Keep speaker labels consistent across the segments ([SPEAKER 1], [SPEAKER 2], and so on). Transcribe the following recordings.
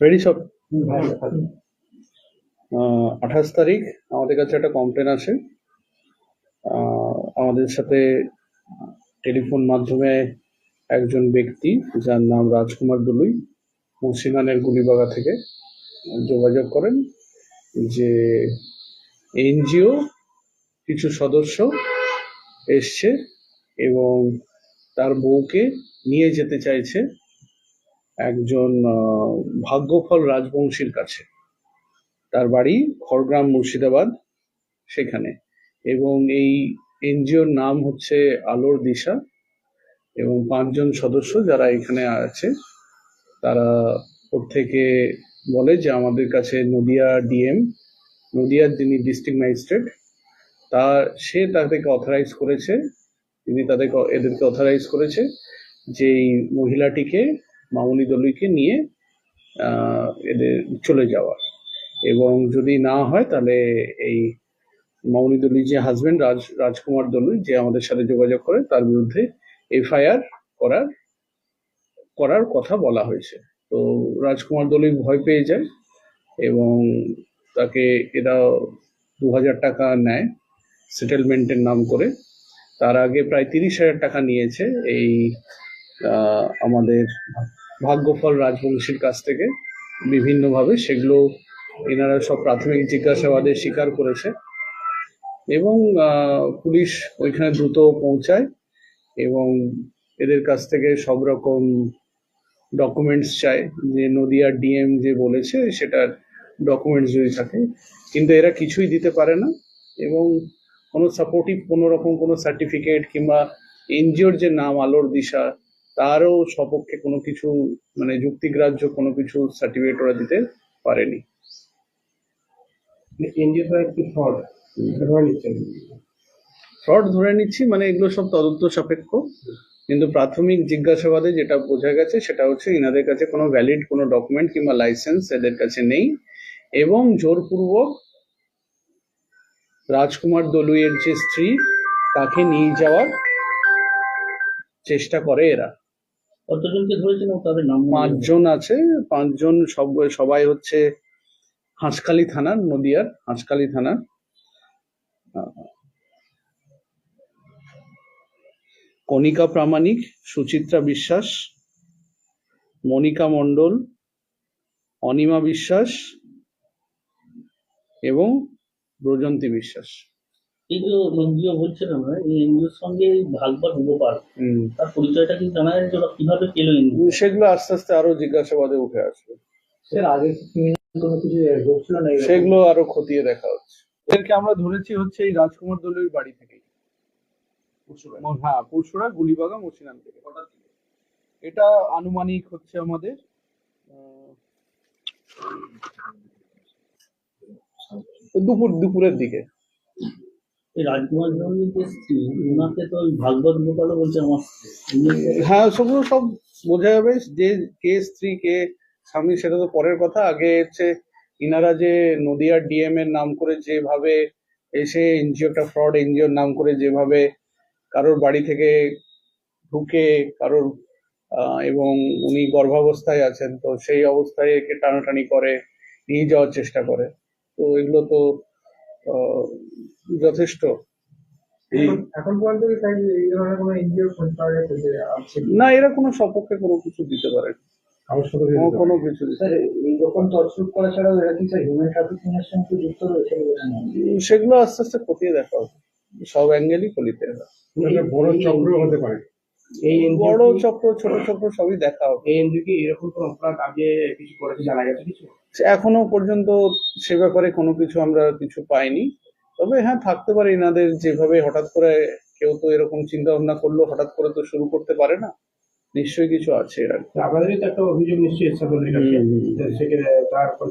[SPEAKER 1] Ready সব আঠাশ তারিখ আমাদের কাছে একটা কমপ্লেন আহ, আমাদের সাথে টেলিফোন মাধ্যমে একজন ব্যক্তি যার নাম রাজকুমার দুলুই মুন্সিগঞ্জের গুলিবাগা থেকে যোগাযোগ করেন যে এনজিও কিছু সদস্য এসছে এবং তার বউকে নিয়ে যেতে চাইছে। একজন ভাগ্যফল রাজবংশীর কাছে। তার বাড়ি খড়গ্রাম মুর্শিদাবাদ সেখানে। এবং এই এনজিওর নাম হচ্ছে আলোর দিশা। এবং পাঁচজন সদস্য যারা এখানে আছে, তারা ওর থেকে বলে যে আমাদের কাছে নদিয়া ডিএম নদিয়ার যিনি ডিস্ট্রিক্ট ম্যাজিস্ট্রেট, তা, সে তাদেরকে অথরাইজ করেছে। তিনি তাদেরকে, এদেরকে অথরাইজ করেছে যে এই মহিলাটিকে মামুনি দলুইকে নিয়ে এদের চলে যাওয়ার এবং যদি না হয়, তাহলে এই মামুনি দলুই যে হাজবেন্ড রাজ, রাজকুমার দলুই যে আমাদের সাথে যোগাযোগ করে, তার বিরুদ্ধে এফআইআর করার করার কথা বলা হয়েছে। তো রাজকুমার দলুই ভয় পেয়ে যায় এবং তাকে এরা দু হাজার টাকা নেয় সেটেলমেন্টের নাম করে। তার আগে প্রায় তিরিশ হাজার টাকা নিয়েছে এই আমাদের ভাগ্যফল রাজবংশীর কাছ থেকে বিভিন্নভাবে সেগুলো এনারা সব প্রাথমিক জিজ্ঞাসাবাদে স্বীকার করেছে। এবং পুলিশ ওইখানে দ্রুত পৌঁছায় এবং এদের কাছ থেকে সব রকম ডকুমেন্টস চায় যে নদিয়ার ডিএম যে বলেছে সেটার ডকুমেন্টস যদি থাকে। কিন্তু এরা কিছুই দিতে পারে না এবং কোনো সাপোর্টিভ কোনো রকম কোনো সার্টিফিকেট কিংবা এনজিওর যে নাম আলোর দিশা তারও সপক্ষে কোনো কিছু মানে যুক্তিগ্রাহ্য কোনো কিছু সার্টিফিকেট ওরা দিতে পারেনি।
[SPEAKER 2] ফ্রড ধরে
[SPEAKER 1] ফ্রড ধরে নিচ্ছি মানে এগুলো সব তদন্ত সাপেক্ষ। কিন্তু প্রাথমিক জিজ্ঞাসাবাদে যেটা বোঝা গেছে সেটা হচ্ছে ইনাদের কাছে কোনো ভ্যালিড কোনো ডকুমেন্ট কিংবা লাইসেন্স এদের কাছে নেই। এবং জোরপূর্বক রাজকুমার দলুইয়ের যে স্ত্রী তাকে নিয়ে যাওয়ার চেষ্টা করে এরা।
[SPEAKER 3] কতজনকে ধরেছেন তাদের নাম
[SPEAKER 1] পাঁচজন আছে, পাঁচজন সব, সবাই হচ্ছে হাঁসখালি থানার, নদিয়ার হাঁসখালি থানার। কণিকা প্রামাণিক, সুচিত্রা বিশ্বাস মনিকা মণ্ডল, অনিমা বিশ্বাস এবং ব্রজন্তী বিশ্বাস।
[SPEAKER 3] এই যে এনজিও বলছেন আমরা এই এনজিওর সঙ্গে ভাগবত
[SPEAKER 1] হুম।
[SPEAKER 3] তার পরিচয়টা কিন্তু জানা যায় যে ওরা কীভাবে পেল এনজিও
[SPEAKER 1] সেগুলো আস্তে আস্তে আরও জিজ্ঞাসাবাদে উঠে আসবে? সেগুলো আরও খতিয়ে দেখা হচ্ছে। এদেরকে আমরা ধরেছি হচ্ছে এই রাজকুমার দলের বাড়ি থেকে হ্যাঁ পরশুরা গুলিবাগা মুর্শিদাবাদ থেকে। এটা আনুমানিক হচ্ছে আমাদের আহ, দুপুর দুপুরের দিকে।
[SPEAKER 3] রাজকুমার স্ত্রী ওনাকে বলছে আমার
[SPEAKER 1] হ্যাঁ সেগুলো সব বোঝা যাবে যে কে স্ত্রী কে স্বামী সেটা তো পরের কথা। আগে হচ্ছে ইনারা যে নদিয়ার ডিএম এর নাম করে যেভাবে এসে এনজিও একটা ফ্রড এনজিওর নাম করে যেভাবে কারোর বাড়ি থেকে ঢুকে কারোর এবং উনি গর্ভাবস্থায় আছেন তো সেই অবস্থায় একে টানাটানি করে নিয়ে যাওয়ার চেষ্টা করে। তো এগুলো তো আহ, যথেষ্ট। না এরা কোনো সপক্ষে কোনো কিছু দিতে পারে। কোনো কিছু
[SPEAKER 2] এইরকম তছরূপ করা ছাড়াও এরা কি স্যার হিউম্যান ট্রাফিকিং এর সঙ্গে যুক্ত রয়েছে
[SPEAKER 1] সেগুলো আস্তে আস্তে খতিয়ে দেখা হবে সব অ্যাঙ্গেলই খলিতে
[SPEAKER 2] বড় চক্র হতে পারে। এই
[SPEAKER 1] বড় চক্র ছোট চক্র সবই দেখা হবে।
[SPEAKER 2] এই এনজিও কি এরকম কোনো অপরাধ আগে কিছু করেছে জানা গেছে কিছু?
[SPEAKER 1] এখনও পর্যন্ত সে ব্যাপারে কোনো কিছু আমরা কিছু পাইনি। তবে হ্যাঁ থাকতে পারে এনাদের যেভাবে হঠাৎ করে কেউ তো এরকম চিন্তা ভাবনা করল হঠাৎ করে তো শুরু করতে পারে না। নিশ্চয়ই কিছু আছে এর আগে।
[SPEAKER 2] তো একটা অভিযোগ নিশ্চয়ই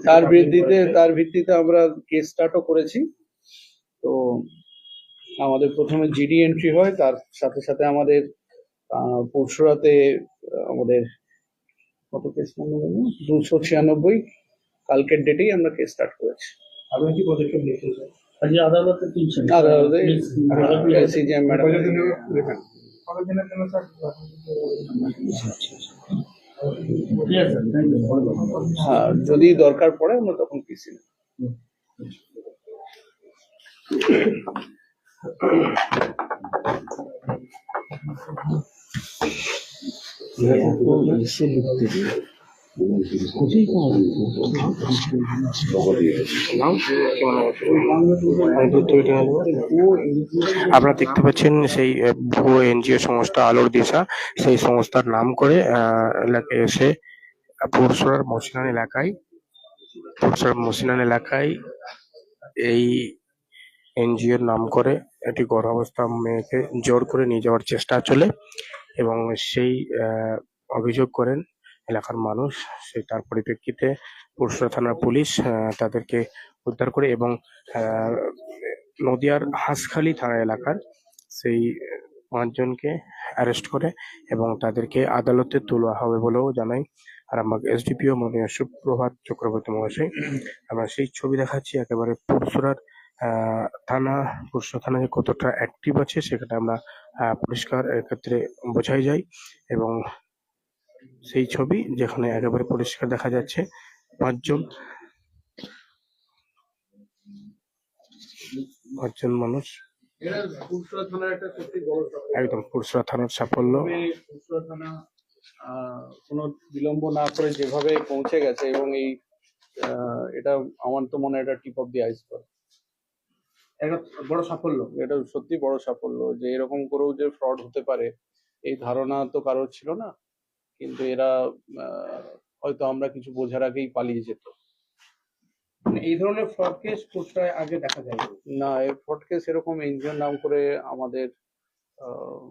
[SPEAKER 2] তার
[SPEAKER 1] ভিত্তিতে তার ভিত্তিতে আমরা কেস স্টার্টও করেছি। তো আমাদের প্রথমে জিডি এন্ট্রি হয় তার সাথে সাথে আমাদের পরশুরাতে আমাদের কত কেস নাম্বার দুশো ছিয়ানব্বই। কালকের ডেটেই আমরা কেস স্টার্ট করেছি।
[SPEAKER 2] আপনি কি পদক্ষেপ নিয়েছেন
[SPEAKER 3] আদালতে তুলছেন।
[SPEAKER 1] আদালতে সিজিএম ম্যাডাম।
[SPEAKER 2] কতদিনের জন্য স্যার
[SPEAKER 3] ঠিক আছে থ্যাংক ইউ
[SPEAKER 1] হ্যাঁ যদি দরকার পড়ে আমরা তখন পিসি নেব।
[SPEAKER 4] আপনারা দেখতে পাচ্ছেন সেই ভুয়ো এনজিও সংস্থা আলোর দিশা। সেই সংস্থার নাম করে এলাকায় এসে পুরসরার মসিনান এলাকায় পুরসরার মসিনান এলাকায় এই এনজিওর নাম করে একটি গর্ভাবস্থা মেয়েকে জোর করে নিয়ে যাওয়ার চেষ্টা চলে এবং সেই অভিযোগ করেন এলাকার মানুষ সেই তার পরিপ্রেক্ষিতে পুরসরা থানার পুলিশ তাদেরকে উদ্ধার করে এবং নদিয়ার হাঁসখালি থানা এলাকার সেই পাঁচজনকে অ্যারেস্ট করে এবং তাদেরকে আদালতে তোলা হবে বলেও জানাই আর আমাকে এসডিপিও মাননীয় সুপ্রভাত চক্রবর্তী মহাশয়। আমরা সেই ছবি দেখাচ্ছি, একেবারে পুরসুরার থানা পুরসুরা থানা যে কতটা অ্যাক্টিভ আছে সেখানে আমরা পরিষ্কার এক্ষেত্রে বোঝাই যায় এবং সেই ছবি যেখানে একেবারে পরিষ্কার দেখা যাচ্ছে পাঁচজন। পাঁচজন মানুষ। একদম পুরসুরা থানার সাফল্য।
[SPEAKER 1] কোনো বিলম্ব না করে যেভাবে পৌঁছে গেছে এবং এই এটা আমার তো মনে এটা টিপ অফ দি আইসবার্গ একটা বড় সাফল্য। এটা সত্যি বড় সাফল্য যে এরকম করেও যে ফ্রড হতে পারে, এই ধারণা তো কারোর ছিল না। কিন্তু এরা আহ, হয়তো আমরা কিছু বোঝার আগেই পালিয়ে যেত।
[SPEAKER 2] মানে এই ধরনের ফ্রড কেস কোথায় আগে দেখা যায়?
[SPEAKER 1] না এই ফ্রড কেস এরকম এনজিওর নাম করে আমাদের আহ,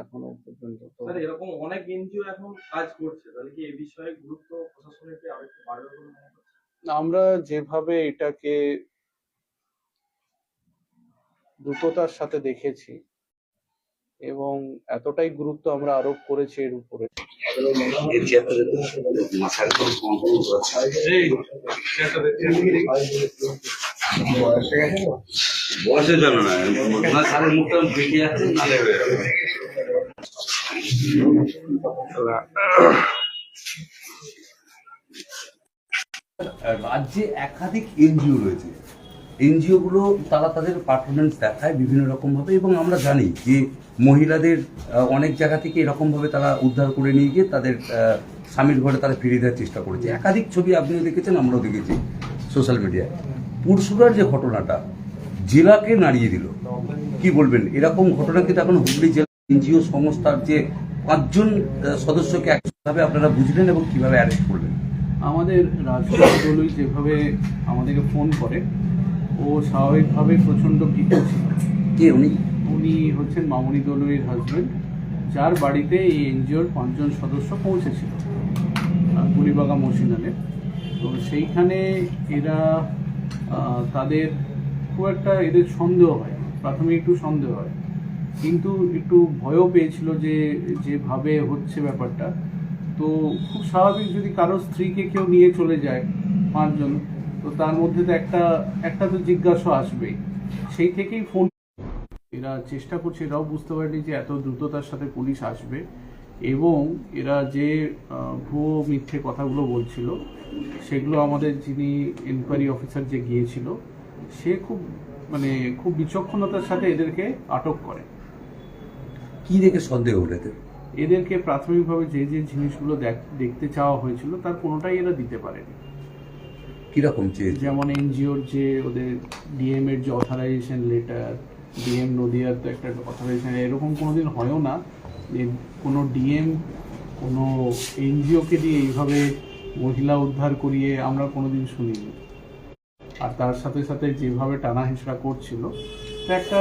[SPEAKER 1] এখনও পর্যন্ত তো
[SPEAKER 5] স্যার এরকম অনেক এনজিও এখন কাজ করছে। তাহলে কি এই বিষয়ে গুরুত্ব প্রশাসনের কি আরেকটু বাড়বে বলে মনে
[SPEAKER 1] আমরা যেভাবে এটাকে দ্রুততার সাথে দেখেছি এবং এতটাই গুরুত্ব আমরা আরোপ করেছি এর উপরে।
[SPEAKER 6] বয়সের জন্য না মুখটা যাচ্ছে
[SPEAKER 7] রাজ্যে একাধিক এনজিও রয়েছে। এনজিও গুলো তারা তাদের পারফরমেন্স দেখায় বিভিন্ন রকম ভাবে এবং আমরা জানি যে মহিলাদের অনেক জায়গা থেকে এরকম ভাবে তারা উদ্ধার করে নিয়ে গিয়ে তাদের স্বামীর ঘরে তারা ফিরিয়ে দেওয়ার চেষ্টা করেছে। একাধিক ছবি আপনিও দেখেছেন, আমরাও দেখেছি সোশ্যাল মিডিয়ায় পুরসুরার যে ঘটনাটা, জেলাকে নাড়িয়ে দিল। কি বলবেন? এরকম ঘটনা কিন্তু এখন হুগলি জেলা এনজিও সংস্থার যে পাঁচজন সদস্যকে একভাবে আপনারা বুঝলেন এবং কীভাবে অ্যারেস্ট করলেন?
[SPEAKER 1] আমাদের দলুই যেভাবে আমাদেরকে ফোন করে ও স্বাভাবিকভাবে প্রচণ্ড ভীত ছিল।
[SPEAKER 7] কে উনি?
[SPEAKER 1] উনি হচ্ছেন মামনি দলুইয়ের হাজবেন্ড যার বাড়িতে এই এনজিওর পাঁচজন সদস্য পৌঁছেছিল গুলিবাগা মসিনালে তো সেইখানে এরা তাদের খুব একটা এদের সন্দেহ হয় প্রাথমিক একটু সন্দেহ হয়। কিন্তু একটু ভয়ও পেয়েছিল যে যেভাবে হচ্ছে ব্যাপারটা। তো খুব স্বাভাবিক যদি কারও স্ত্রীকে কেউ নিয়ে চলে যায় পাঁচজন তো তার মধ্যে তো একটা একটা তো জিজ্ঞাসা আসবেই। সেই থেকেই ফোন এরা চেষ্টা করছে এরাও বুঝতে পারেনি যে এত দ্রুততার সাথে পুলিশ আসবে এবং এরা যে ভুয়ো মিথ্যে কথাগুলো বলছিল সেগুলো আমাদের যিনি এনকোয়ারি অফিসার যে গিয়েছিল সে খুব মানে খুব বিচক্ষণতার সাথে এদেরকে আটক করে।
[SPEAKER 7] কি দেখে সন্দেহ হলো এদের?
[SPEAKER 1] এদেরকে প্রাথমিকভাবে যে যে জিনিসগুলো দেখ- দেখতে চাওয়া হয়েছিল তার কোনোটাই এরা দিতে পারেনি।
[SPEAKER 7] কীরকম চেয়েছে?
[SPEAKER 1] যেমন এনজিওর যে ওদের ডিএম এর যে অথরাইজেশন লেটার ডিএম নদিয়ার তো একটা অথরাইজেশন এরকম কোনোদিন হয়ও না যে কোনো ডিএম, কোনো এনজিওকে দিয়ে এইভাবে মহিলা উদ্ধার করিয়ে আমরা কোনোদিন শুনিনি। আর তার সাথে সাথে যেভাবে টানা হেঁচড়া করছিল একটা